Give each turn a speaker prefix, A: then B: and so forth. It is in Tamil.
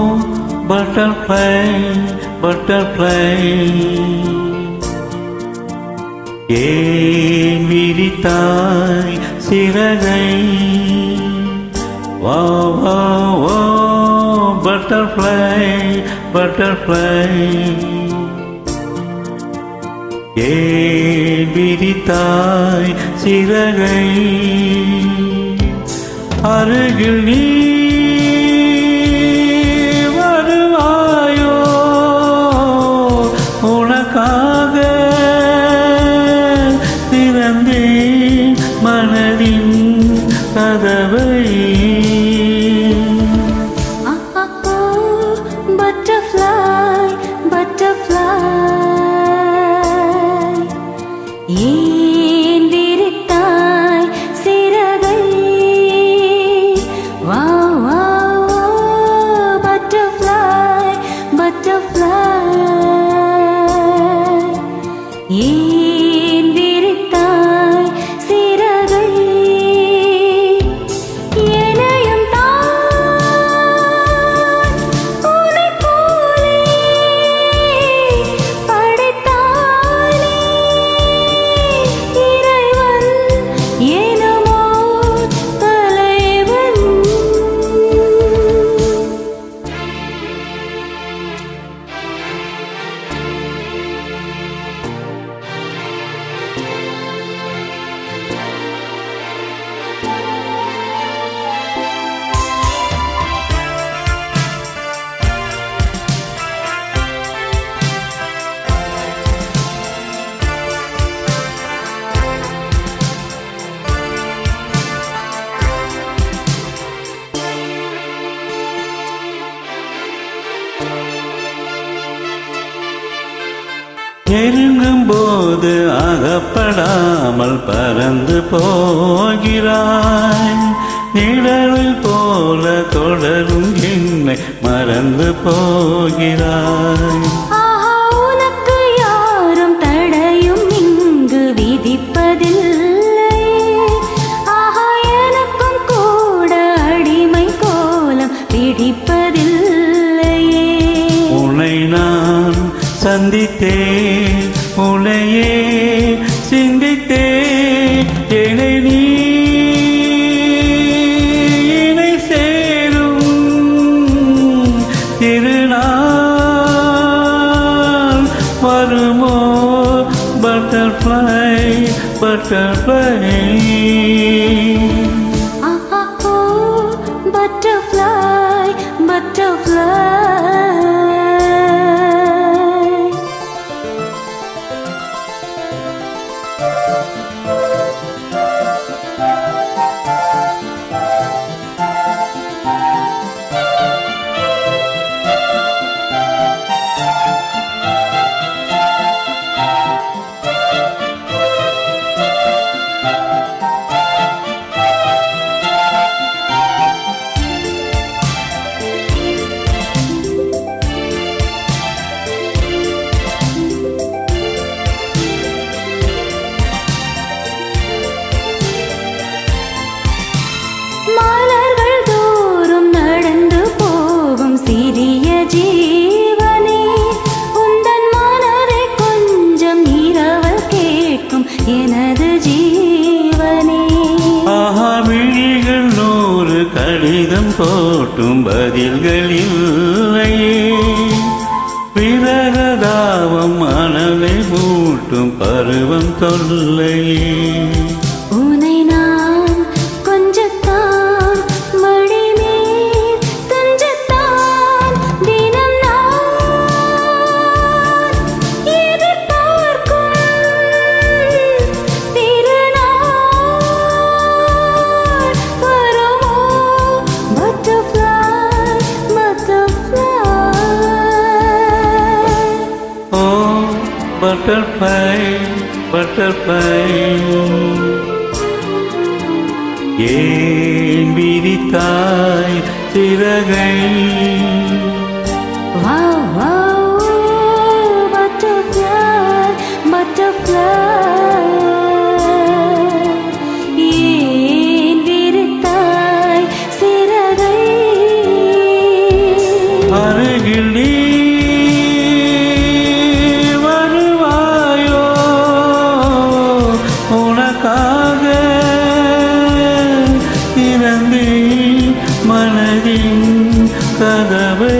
A: Oh, butterfly, butterfly. ஏன் விரித்தாய் சிறகை. வா வா வா பட்டர்ஃப்ளை பட்டர்ஃப்ளை ஏன் விரித்தாய் சிறகை. அருகில் நீ
B: ஏன்
A: நெருங்கும் போது அகப்படாமல் பறந்து போகிறாய். நிழலில் போல தொடரும் என்னை மறந்து போகிறாய்.
B: ஆஹா உனக்கு யாரும் தடையும் இங்கு விதிப்பதில்லை. ஆஹா எனக்கும் கூட அடிமை கோலம் பிடிப்பதில்லையே
A: உன்னை நான் சந்தித்தேன் உன்னையே சிந்தித்தேன் என்னை நீ இணை சேரும் திருநாள். வருமோ பட்டர்ஃப்ளை பட்டர்ஃப்ளை.
B: Thank you. எனது ஜீவனே.
A: ஆஹா விழிகள் நூறு கடிதம் போட்டும் பதில்கள் இல்லையே. பிறகதாவம் மனதை மூட்டும் பருவம் தொல்லையே.
B: பட்டர்ஃப்ளை பட்டர்ஃப்ளை ஏன் விரித்தாய் சிறகை?
A: கதவை